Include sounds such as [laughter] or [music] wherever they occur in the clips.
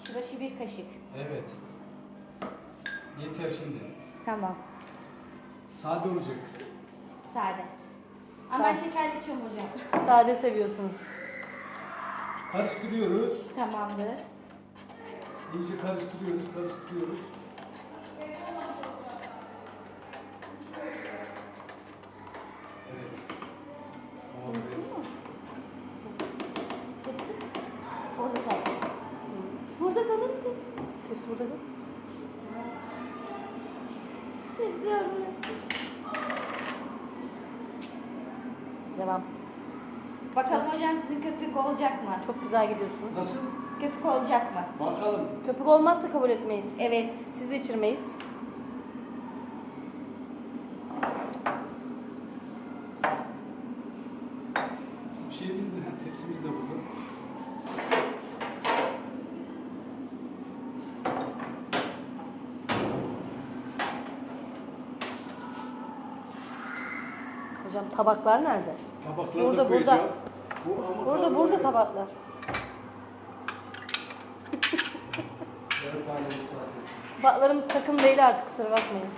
Kişi başı bir kaşık. Evet. Yeter şimdi. Tamam. Sade olacak. Sade. Ama ben Sade. şekerli içiyorum hocam. [laughs] Sade seviyorsunuz. Karıştırıyoruz. Tamamdır. İyice karıştırıyoruz, karıştırıyoruz. Değil. Tepsi orada. Devam. Bakalım hocam sizin köpük olacak mı? Çok güzel gidiyorsunuz. Nasıl? Köpük olacak mı? Bakalım. Köpük olmazsa kabul etmeyiz. Evet. Siz de içirmeyiz. Bir şey değil mi? Tepsimiz de burada. Hocam tabaklar nerede? Tabakları Burada, da koyacağım. burada. Bu ama Burada tabaklar- burada tabaklar. Bir saat. Tabaklarımız takım değil artık kusura bakmayın.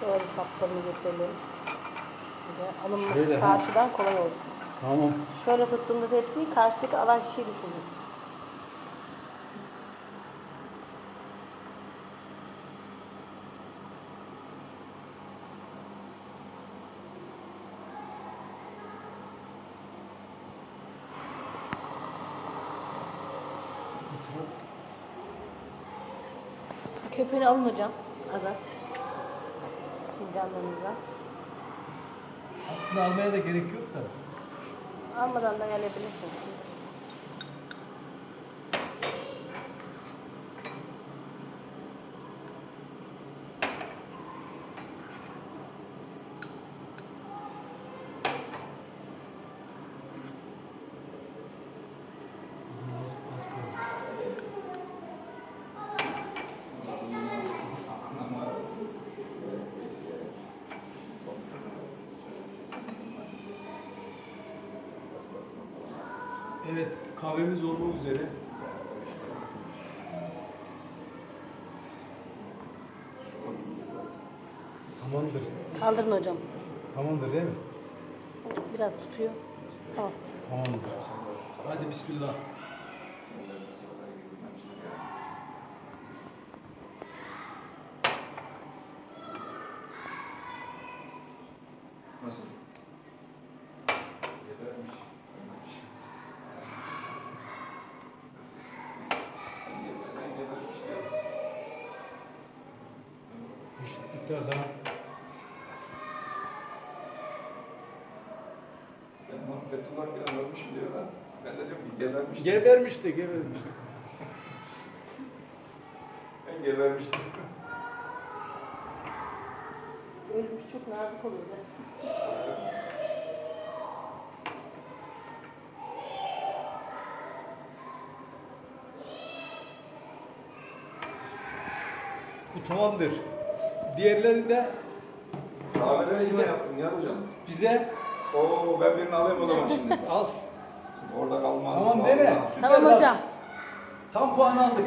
Şöyle saplarını getirelim. Alınması Şöyle, ha. karşıdan kolay olsun. Tamam. Şöyle tuttuğumda tepsiyi karşıdaki alan kişiyi düşüneceğiz. Köpüğünü alın hocam. Az az. Fincanlarınıza. Aslında almaya da gerek yok da. Almadan da gelebilirsiniz. Evet, kahvemiz olmak üzere. Tamamdır. Kaldırın hocam. Tamamdır değil mi? Biraz tutuyor. Tamam. Tamamdır. Hadi bismillah. Nasıl? Eşitlikler daha. Ben bunu Fethullah Gülen ölmüş diyor da. Ben de diyorum ki gebermiş. Gebermişti, gebermişti. Ben gebermiştim. Ölmüş çok nazik olur be. Bu tamamdır. Diğerleri de Kahveleri Size- yine yaptım ya hocam. bize Oo ben birini alayım o zaman şimdi. [laughs] al. Orada kalmaz. Tamam değil mi? Vallahi. Süper Tamam hocam. Tam puan aldık.